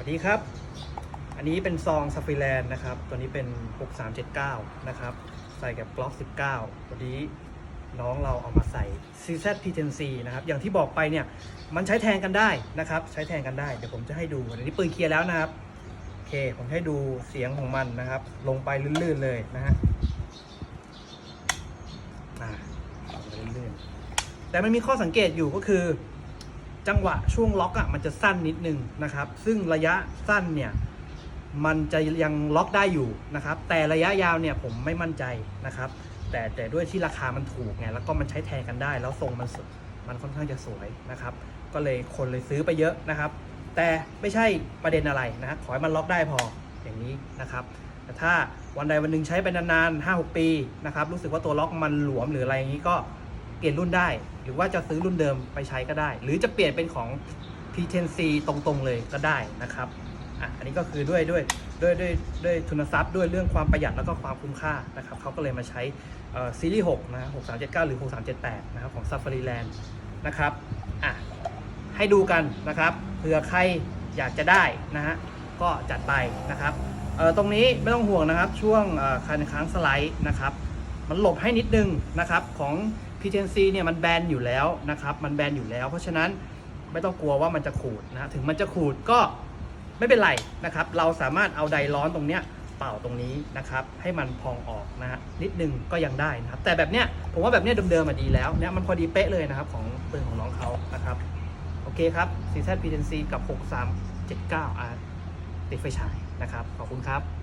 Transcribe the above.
วัสดีครับ อันนี้เป็นซองซัฟฟิแลนด์นะครับ ตัวนี้เป็น 6379 นะครับ ใส่กับกล็อก19 วันนี้น้องเราเอามาใส่ CZ P10C นะครับ อย่างที่บอกไปเนี่ย มันใช้แทนกันได้นะครับ ใช้แทนกันได้ เดี๋ยวผมจะให้ดู อันนี้ปืนเคลียร์แล้วนะครับ โอเค ผมให้ดูเสียงของมันนะครับ ลงไปลื่นๆเลยนะฮะลื่นๆแต่มันมีข้อสังเกตอยู่ก็คือ จังหวะช่วงล็อกอะมันจะสั้นนิดนึงนะครับ ซึ่งระยะสั้นเนี่ยมันจะยังล็อกได้อยู่นะครับ แต่ระยะยาวเนี่ยผมไม่มั่นใจนะครับ แต่แต่ด้วยที่ราคามันถูกไงแล้วก็มันใช้แทนกันได้ แล้วทรงมันมันค่อนข้างจะสวยนะครับ ก็เลยคนเลยซื้อไปเยอะนะครับ แต่ไม่ใช่ประเด็นอะไรนะขอให้มันล็อกได้พออย่างนี้นะครับ แต่ถ้าวันใดวันหนึ่งใช้ไปนานๆ5 6 ปีนะครับรู้สึกว่าตัวล็อกมันหลวมหรืออะไรอย่างนี้ก็ เปลี่ยนรุ่นได้ หรือว่าจะซื้อรุ่นเดิมไปใช้ก็ได้ หรือจะเปลี่ยนเป็นของ P10C ตรงๆเลยก็ได้นะครับอะอันนี้ก็คือด้วยด้วยด้วยด้วยด้วยทุนทรัพย์ด้วยเรื่องความประหยัดแล้วก็ความคุ้มค่านะครับเขาก็เลยมาใช้ซีรีส์6นะ6379 หรือ 6378 นะครับของ Safari Land นะครับอะให้ดูกันนะครับเผื่อใครอยากจะได้นะฮะก็จัดไปนะครับเออตรงนี้ไม่ต้องห่วงนะครับช่วงคันค้างสไลด์นะครับมันหลบให้นิดนึงนะครับของ p t n c เนี่ยมันแบนอยู่แล้วนะครับ มันแบนอยู่แล้ว เพราะฉะนั้นไม่ต้องกลัวว่ามันจะขูดนะถึงมันจะขูดก็ไม่เป็นไรนะครับ เราสามารถเอาไดร้อนตรงเนี้ยเป่าตรงนี้นะครับ ให้มันพองออกนะฮะนิดนึงก็ยังได้นะครับ แต่แบบเนี้ยผมว่าแบบเนี้ยเดิมๆมาดีแล้วเนี่ยมันพอดีเป๊ะเลยนะครับของปืนของน้องเขานะครับ โอเคครับซีซัน p t n c กับ 6379 R ติดไฟฉายนะครับ ขอบคุณครับ